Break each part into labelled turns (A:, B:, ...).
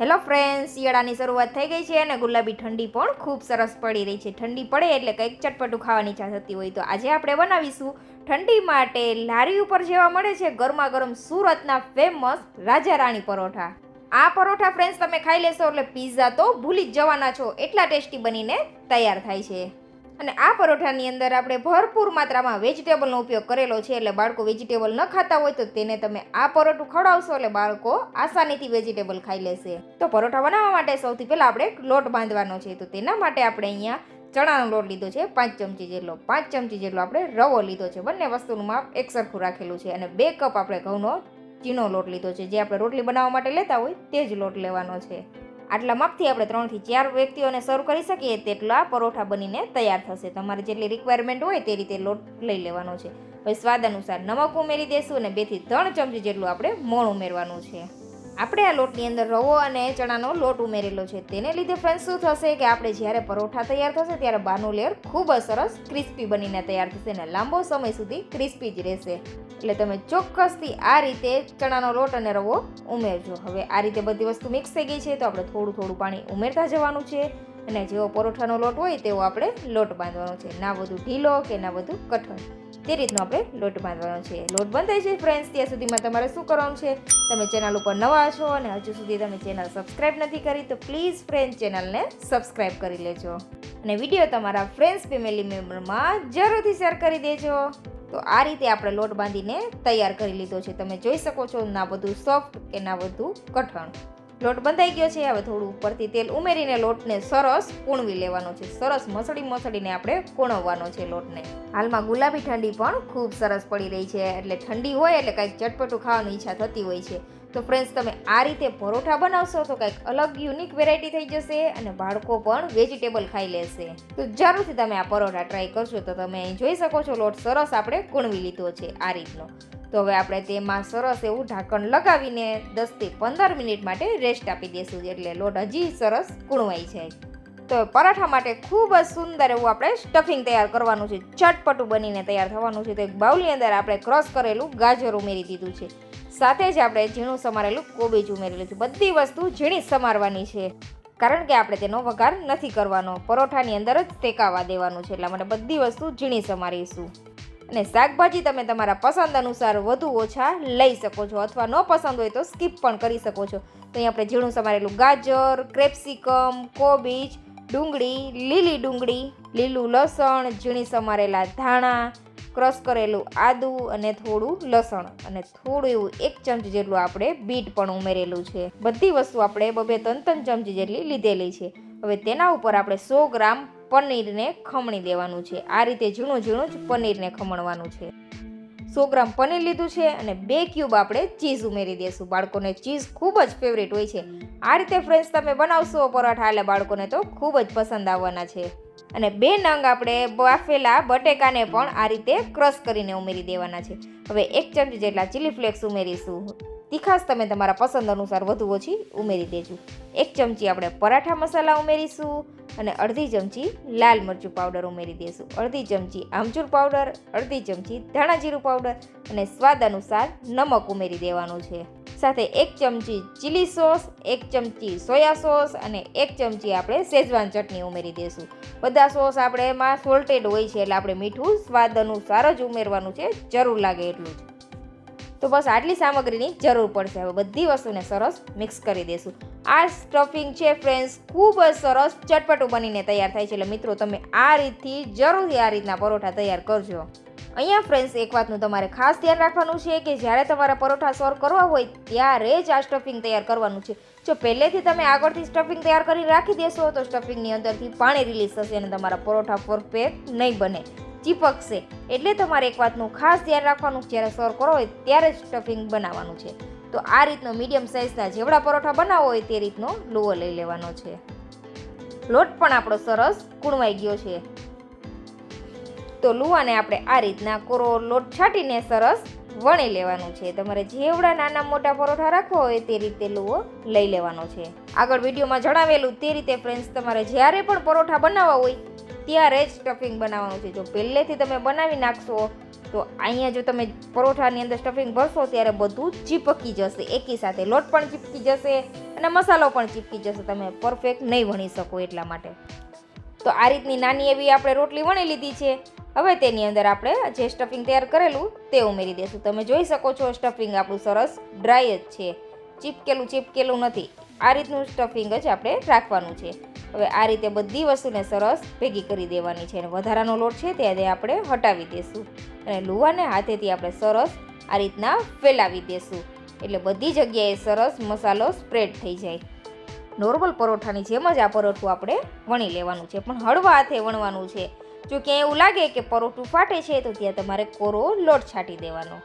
A: Hello friends, શિયાળાની શરૂઆત થઈ ગઈ છે અને ગુલાબી ઠંડી પણ ખૂબ સરસ પડી રહી છે. ઠંડી પડે એટલે કંઈક ચટપટું ખાવાની ઈચ્છા થતી હોય. તો આજે આપણે બનાવીશું ઠંડી માટે લારી ઉપર જેવા મળે છે ગરમા ગરમ સુરતના ફેમસ રાજા રાણી પરોઠા. આ પરોઠા ફ્રેન્ડ્સ, તમે ખાઈ લેશો એટલે પિઝા તો ભૂલી જ જવાના છો. એટલા ટેસ્ટી બનીને તૈયાર થાય છે. અને આ પરોઠાની અંદર આપણે ભરપૂર માત્રામાં વેજીટેબલનો ઉપયોગ કરેલો છે. એટલે બાળકો વેજીટેબલ ન ખાતા હોય તો તેને તમે આ પરોઠું ખવડાવશો એટલે બાળકો આસાનીથી વેજીટેબલ ખાઈ લેશે. તો પરોઠા બનાવવા માટે સૌથી પહેલાં આપણે લોટ બાંધવાનો છે. તો તેના માટે આપણે અહીંયા ચણાનો લોટ લીધો છે. પાંચ ચમચી જેટલો, પાંચ ચમચી જેટલો આપણે રવો લીધો છે. બંને વસ્તુનું માપ એક સરખું રાખેલું છે. અને બે કપ આપણે ઘઉંનો ચીનો લોટ લીધો છે. જે આપણે રોટલી બનાવવા માટે લેતા હોય તે જ લોટ લેવાનો છે. આટલા માપથી આપણે ત્રણથી ચાર વ્યક્તિઓને સર્વ કરી શકીએ તેટલા પરોઠા બનીને તૈયાર થશે. તમારે જેટલી રિક્વાયરમેન્ટ હોય તે રીતે લોટ લઈ લેવાનો છે. હવે સ્વાદ અનુસાર નમક ઉમેરી દેશું અને બેથી ત્રણ ચમચી જેટલું આપણે મોણ ઉમેરવાનું છે. આપણે આ લોટની અંદર રવો અને ચણાનો લોટ ઉમેરેલો છે. તેને લીધે ફ્રેન્ડ શું થશે કે આપણે જ્યારે પરોઠા તૈયાર થશે ત્યારે બહારનું લેયર ખૂબ જ સરસ ક્રિસ્પી બનીને તૈયાર થશે અને લાંબો સમય સુધી ક્રિસ્પી જ રહેશે. એટલે તમે ચોક્કસથી આ રીતે ચણાનો લોટ અને રવો ઉમેરજો. હવે આ રીતે બધી વસ્તુ મિક્સ થઈ ગઈ છે તો આપણે થોડું થોડું પાણી ઉમેરતા જવાનું છે. અને જેવો પરોઠાનો લોટ હોય તેવો આપણે લોટ બાંધવાનો છે. ના બધું ઢીલો કે ના બધું કઠણ. તે રીતનો આપણે લોટ બાંધવાનો છે. લોટ બંધાય છે ફ્રેન્ડ્સ ત્યાં સુધીમાં તમારે શું કરવાનું છે? તમે ચેનલ ઉપર નવા છો અને હજુ સુધી તમે ચેનલ સબસ્ક્રાઈબ નથી કરી, તો પ્લીઝ ફ્રેન્ડ ચેનલને સબસ્ક્રાઈબ કરી લેજો. અને વીડિયો તમારા ફ્રેન્ડ્સ ફેમિલી મેમ્બરમાં જરૂરથી શેર કરી દેજો. તો આ રીતે આપણે લોટ બાંધીને તૈયાર કરી લીધો છે. તમે જોઈ શકો છો ના બધું સોફ્ટ કે ના બધું કઠણ. લોટ બંધાઈ ગયો છે. હવે થોડું ઉપરથી તેલ ઉમેરીને લોટને સરસ કૂણવી લેવાનો છે. સરસ મસળી મસળીને આપણે કૂણવવાનો છે લોટને. હાલમાં ગુલાબી ઠંડી પણ ખૂબ સરસ પડી રહી છે. એટલે ઠંડી હોય એટલે કંઈક ચટપટું ખાવાની ઈચ્છા થતી હોય છે. તો ફ્રેન્ડ્સ તમે આ રીતે પરોઠા બનાવશો તો કંઈક અલગ યુનિક વેરાયટી થઈ જશે અને બાળકો પણ વેજીટેબલ ખાઈ લેશે. તો જરૂરથી તમે આ પરોઠા ટ્રાય કરશો તો તમે અહીં જોઈ શકો છો, લોટ સરસ આપણે કૂણવી લીધો છે આ રીતનો. તો હવે આપણે તેમાં સરસ એવું ઢાંકણ લગાવીને દસથી પંદર મિનિટ માટે રેસ્ટ આપી દઈશું એટલે લોટ હજી સરસ કૂણવાઈ છે તો પરાઠા માટે ખૂબ જ સુંદર એવું આપણે સ્ટફિંગ તૈયાર કરવાનું છે. ચટપટું બનીને તૈયાર થવાનું છે. તો એક બાઉલની અંદર આપણે ક્રશ કરેલું ગાજર ઉમેરી દીધું છે. સાથે જ આપણે ઝીણું સમારેલું કોબીજ ઉમેરેલું છે. બધી વસ્તુ ઝીણી સમારવાની છે. કારણ કે આપણે તેનો વઘાર નથી કરવાનો. પરોઠાની અંદર જ શેકાવા દેવાનું છે. એટલા માટે બધી વસ્તુ ઝીણી સમારીશું. અને શાકભાજી તમે તમારા પસંદ અનુસાર વધુ ઓછા લઈ શકો છો અથવા ન પસંદ હોય તો સ્કીપ પણ કરી શકો છો. તો અહીં આપણે ઝીણું સમારેલું ગાજર ક્રેપ્સિકમ કોબીજ, ડુંગળી, લીલી ડુંગળી, લીલું લસણ, ઝીણી સમારેલા ધાણા, ક્રશ કરેલું આદું અને થોડું લસણ. અને થોડું એવું એક ચમચી જેટલું આપણે બીટ પણ ઉમેરેલું છે. બધી વસ્તુ આપણે બબે ત્રણ ત્રણ ચમચી જેટલી લીધેલી છે. હવે તેના ઉપર આપણે સો ગ્રામ પનીરને ખમણી દેવાનું છે. આ રીતે ઝીણું ઝીણું જ પનીરને ખમણવાનું છે. સો ગ્રામ પનીર લીધું છે અને બે ક્યુબ આપણે ચીઝ ઉમેરી દઈશું બાળકોને ચીઝ ખૂબ જ ફેવરેટ હોય છે. આ રીતે ફ્રેન્ડ્સ તમે બનાવશો પરોઠા, એટલે બાળકોને તો ખૂબ જ પસંદ આવવાના છે. અને બે નંગ આપણે બાફેલા બટેકાને પણ આ રીતે ક્રશ કરીને ઉમેરી દેવાના છે. હવે એક ચમચી જેટલા ચીલી ફ્લેક્સ ઉમેરીશું. તીખાશ તમે તમારા પસંદ અનુસાર વધુ ઓછી ઉમેરી દેજો. એક ચમચી આપણે પરાઠા મસાલા ઉમેરીશું અને અડધી ચમચી લાલ મરચું પાવડર ઉમેરી દઈશું અડધી ચમચી આમચૂર પાવડર, અડધી ચમચી ધાણા જીરું પાવડર અને સ્વાદ અનુસાર નમક ઉમેરી દેવાનું છે. સાથે એક ચમચી ચીલી સોસ, એક ચમચી સોયા સોસ અને એક ચમચી આપણે શેજવાન ચટણી ઉમેરી દઈશું બધા સોસ આપણે એમાં સોલ્ટેડ હોય છે એટલે આપણે મીઠું સ્વાદ અનુસાર જ ઉમેરવાનું છે. જરૂર લાગે એટલું જ. તો બસ આટલી સામગ્રીની જરૂર પડશે. હવે બધી વસ્તુને સરસ મિક્સ કરી દઈશું. આ સ્ટફિંગ છે ફ્રેન્ડ્સ ખૂબ જ સરસ, ચટપટું બનીને તૈયાર થાય છે. એટલે મિત્રો, તમે આ રીતથી જરૂરથી આ રીતના પરોઠા તૈયાર કરજો. અહીંયા ફ્રેન્ડ્સ એક વાતનું તમારે ખાસ ધ્યાન રાખવાનું છે કે જ્યારે તમારા પરોઠા સર્વ કરવા હોય, ત્યારે જ આ સ્ટફિંગ તૈયાર કરવાનું છે. જો પહેલેથી તમે આગળથી સ્ટફિંગ તૈયાર કરી રાખી દેશો, તો સ્ટફિંગની અંદરથી પાણી રિલીઝ થશે અને તમારા પરોઠા પરફેક્ટ નહીં બને. ચીપકશે. એટલે તમારે એક વાતનું ખાસ ધ્યાન રાખવાનું જ્યારે સર્વ કરો હોય ત્યારે જ સ્ટફિંગ બનાવવાનું છે. તો આ રીતનો મીડિયમ સાઇઝના જેવડા પરોઠા બનાવો હોય તે રીતનો લુવો લઈ લેવાનો છે. લોટ પણ આપણો સરસ કૂણવાઈ ગયો છે. તો લુવાને આપણે આ રીતના કોરો લોટ છાંટીને સરસ વણી લેવાનું છે. તમારે જેવડા નાના મોટા પરોઠા રાખવા હોય તે રીતે લુવો લઈ લેવાનો છે. આગળ વિડીયોમાં જણાવેલું તે રીતે ફ્રેન્ડ્સ તમારે જ્યારે પણ પરોઠા બનાવવા હોય ત્યારે જ સ્ટફિંગ બનાવવાનું છે. જો પહેલેથી તમે બનાવી નાખશો, તો અહીંયા જો તમે પરોઠાની અંદર સ્ટફિંગ ભરશો, ત્યારે બધું ચીપકી જશે. એકી સાથે લોટ પણ ચીપકી જશે અને મસાલો પણ ચીપકી જશે. તમે પરફેક્ટ નહીં વણી શકો એટલા માટે. તો આ રીતની નાની એવી આપણે રોટલી વણી લીધી છે. હવે તેની અંદર આપણે જે સ્ટફિંગ તૈયાર કરેલું, તે ઉમેરી દઈશું તમે જોઈ શકો છો સ્ટફિંગ આપણું સરસ ડ્રાય જ છે. ચીપકેલું ચીપકેલું નથી. આ રીતનું સ્ટફિંગ જ આપણે રાખવાનું છે. હવે આ રીતે બધી વસ્તુને સરસ ભેગી કરી દેવાની છે અને વધારાનો લોટ છે તે આપણે હટાવી દઈશું અને લુવાને હાથેથી આપણે સરસ આ રીતના ફેલાવી દઈશું એટલે બધી જગ્યાએ સરસ મસાલો સ્પ્રેડ થઈ જાય. નોર્મલ પરોઠાની જેમ જ આ પરોઠું આપણે વણી લેવાનું છે. પણ હળવા હાથે વણવાનું છે. જો ક્યાંય એવું લાગે કે પરોઠું ફાટે છે, તો ત્યાં તમારે કોરો લોટ છાંટી દેવાનો.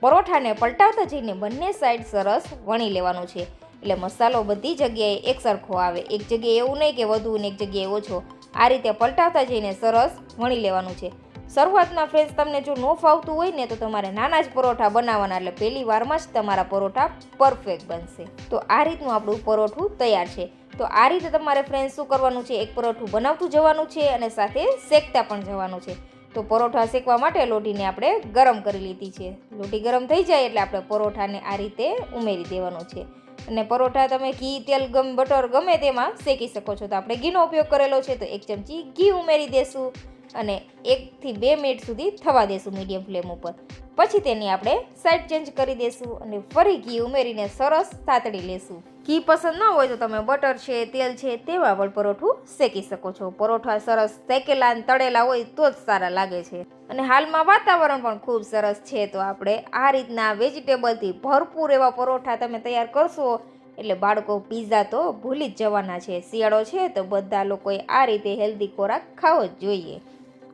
A: પરોઠાને પલટાવતા જઈને બંને સાઈડ સરસ વણી લેવાનું છે. એટલે મસાલો બધી જગ્યાએ એક સરખો આવે. એક જગ્યાએ એવું નહીં કે વધુ ને એક જગ્યાએ ઓછો. આ રીતે પલટાવતા જઈને સરસ વણી લેવાનું છે. શરૂઆતમાં ફ્રેન્ડ્સ તમને જો ન ફાવતું હોય ને તો તમારે નાના જ પરોઠા બનાવવાના એટલે પહેલી વારમાં જ તમારા પરોઠા પરફેક્ટ બનશે. તો આ રીતનું આપણું પરોઠું તૈયાર છે. તો આ રીતે તમારે ફ્રેન્ડ્સ શું કરવાનું છે? એક પરોઠું બનાવતું જવાનું છે અને સાથે શેકતા પણ જવાનું છે. તો પરોઠા શેકવા માટે લોટીને આપણે ગરમ કરી લીધી છે. લોટી ગરમ થઈ જાય એટલે આપણે પરોઠાને આ રીતે ઉમેરી દેવાનું છે. અને પરોઠા તમે ઘી, તેલ, ગમ, બટર ગમે તેમાં શેકી શકો છો. તો આપણે ઘીનો ઉપયોગ કરેલો છે, તો એક ચમચી ઘી ઉમેરી દેશું. અને એકથી બે મિનિટ સુધી થવા દેશું મીડિયમ ફ્લેમ ઉપર. પછી તેની આપણે સાઈડ ચેન્જ કરી દેશું અને ફરી ઘી ઉમેરીને સરસ તાતડી લેશું. ઘી પસંદ ન હોય તો તમે બટર છે, તેલ છે, તેવા પણ પરોઠું શેકી શકો છો. પરોઠા સરસ શેકેલા અને તળેલા હોય તો જ સારા લાગે છે. અને હાલમાં વાતાવરણ પણ ખૂબ સરસ છે, તો આપણે આ રીતના વેજીટેબલથી ભરપૂર એવા પરોઠા તમે તૈયાર કરશો એટલે બાળકો પીઝા તો ભૂલી જ જવાના છે. શિયાળો છે તો બધા લોકોએ આ રીતે હેલ્ધી ખોરાક ખાવો જ જોઈએ.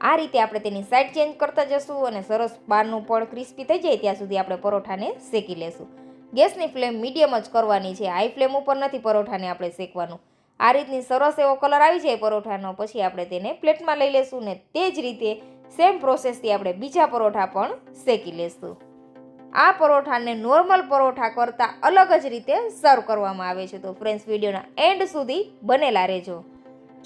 A: આ રીતે આપણે તેની સાઈડ ચેન્જ કરતા જશું અને સરસ બહારનું પડ ક્રિસ્પી થઈ જાય ત્યાં સુધી આપણે પરોઠાને શેકી લેશું. ગેસની ફ્લેમ મીડિયમ જ કરવાની છે. હાઈ ફ્લેમ ઉપર નથી પરોઠાને આપણે શેકવાનું. આ રીતની સરસ એવો કલર આવી જાય પરોઠાનો, પછી આપણે તેને પ્લેટમાં લઈ લેશું ને તે જ રીતે સેમ પ્રોસેસથી આપણે બીજા પરોઠા પણ શેકી લેશું. આ પરોઠાને નોર્મલ પરોઠા કરતાં અલગ જ રીતે સર્વ કરવામાં આવે છે. તો ફ્રેન્ડ્સ, વિડીયોના એન્ડ સુધી બનેલા રહેજો.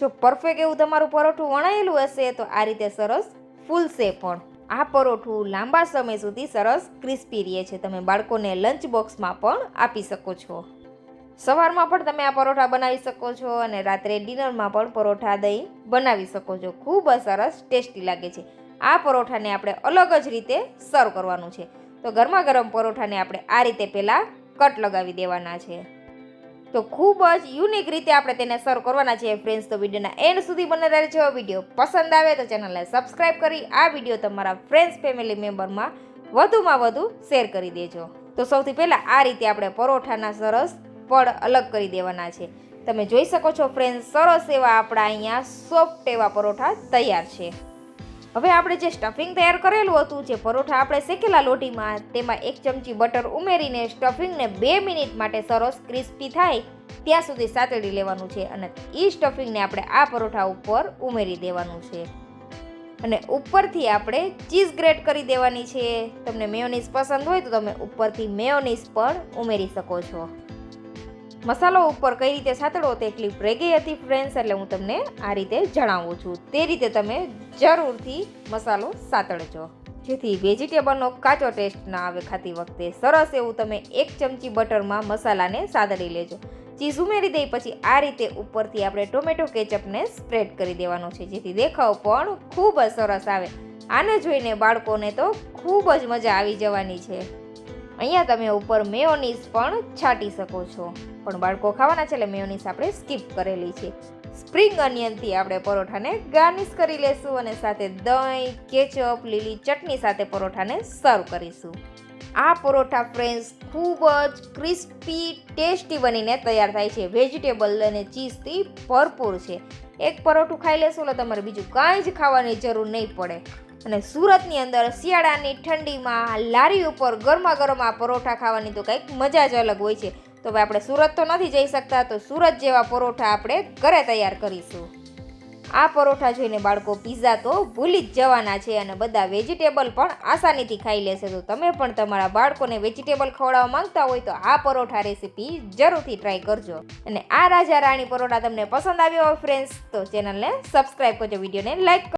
A: જો પરફેક્ટ એવું તમારું પરોઠું વણાયેલું હશે તો આ રીતે સરસ ફૂલશે પણ. આ પરોઠું લાંબા સમય સુધી સરસ ક્રિસ્પી રહે છે. તમે બાળકોને લંચ બોક્સમાં પણ આપી શકો છો. સવારમાં પણ તમે આ પરોઠા બનાવી શકો છો અને રાત્રે ડિનરમાં પણ પરોઠા દહીં બનાવી શકો છો. ખૂબ સરસ ટેસ્ટી લાગે છે. આ પરોઠાને આપણે અલગ જ રીતે સર્વ કરવાનું છે. તો ગરમા ગરમ પરોઠાને આપણે આ રીતે પહેલાં કટ લગાવી દેવાના છે. તો ખૂબ જ યુનિક રીતે આપણે તેને સર્વ કરવાના છે ફ્રેન્ડ્સ તો વિડીયોના એન્ડ સુધી બને રહેજો. વીડિયો પસંદ આવે તો ચેનલને સબસ્ક્રાઈબ કરી, આ વીડિયો તમારા ફ્રેન્ડ્સ ફેમિલી મેમ્બરમાં વધુમાં વધુ શેર કરી દેજો. તો સૌથી પહેલાં આ રીતે આપણે પરોઠાના સરસ પડ અલગ કરી દેવાના છે. તમે જોઈ શકો છો ફ્રેન્ડ્સ સરસ એવા આપણા અહીંયા સોફ્ટ એવા પરોઠા તૈયાર છે. હવે આપણે જે સ્ટફિંગ તૈયાર કરેલું હતું જે પરોઠા આપણે શેકેલા લોટીમાં, તેમાં એક ચમચી બટર ઉમેરીને સ્ટફિંગને બે મિનિટ માટે સરસ ક્રિસ્પી થાય ત્યાં સુધી સાતડી લેવાનું છે અને એ સ્ટફિંગને આપણે આ પરોઠા ઉપર ઉમેરી દેવાનું છે. અને ઉપરથી આપણે ચીઝ ગ્રેટ કરી દેવાની છે. તમને મેયોનીઝ પસંદ હોય તો તમે ઉપરથી મેયોનીઝ પણ ઉમેરી શકો છો. મસાલો ઉપર કઈ રીતે સાતડો તે ક્લિપ રહી ગઈ હતી ફ્રેન્ડ્સ એટલે હું તમને આ રીતે જણાવું છું. તે રીતે તમે જરૂરથી મસાલો સાતડજો. જેથી વેજીટેબલનો કાચો ટેસ્ટ ના આવે ખાતી વખતે. સરસ એવું તમે એક ચમચી બટરમાં મસાલાને સાતડી લેજો. ચીઝ ઉમેરી દઈ પછી આ રીતે ઉપરથી આપણે ટોમેટો કેચઅપને સ્પ્રેડ કરી દેવાનો છે. જેથી દેખાવ પણ ખૂબ જ સરસ આવે. આને જોઈને બાળકોને તો ખૂબ જ મજા આવી જવાની છે. અહીંયા તમે ઉપર મેયોનીઝ પણ છાંટી શકો છો. પણ બાળકો ખાવાના છે એટલે મેયોનીઝ આપણે સ્કીપ કરેલી છે. સ્પ્રિંગ અનિયનથી આપણે પરોઠાને ગાર્નિશ કરી લેશું અને સાથે દહીં, કેચઅપ, લીલી ચટણી સાથે પરોઠાને સર્વ કરીશું. આ પરોઠા ફ્રેન્ડ્સ ખૂબ જ ક્રિસ્પી, ટેસ્ટી બનીને તૈયાર થાય છે. વેજીટેબલ અને ચીઝથી ભરપૂર છે. એક પરોઠું ખાઈ લેશો એટલે તમારે બીજું કાંઈ જ ખાવાની જરૂર નહીં પડે. અને સુરતની અંદર શિયાળાની ઠંડીમાં લારી ઉપર ગરમા ગરમ આ પરોઠા ખાવાની તો કંઈક મજા જ અલગ હોય છે. તો હવે આપણે સુરત તો નથી જઈ શકતા, તો સુરત જેવા પરોઠા આપણે ઘરે તૈયાર કરીશું. આ પરોઠા જોઈને બાળકો પીઝા તો ભૂલી જ જવાના છે અને બધા વેજીટેબલ પણ આસાનીથી ખાઈ લેશે. તો તમે પણ તમારા બાળકોને વેજીટેબલ ખવડાવવા માંગતા હોય તો આ પરોઠા રેસીપી જરૂરથી ટ્રાય કરજો. અને આ રાજા રાણી પરોઠા તમને પસંદ આવ્યો હોય ફ્રેન્ડ્સ તો ચેનલને સબસ્ક્રાઈબ કરજો વિડીયોને લાઈક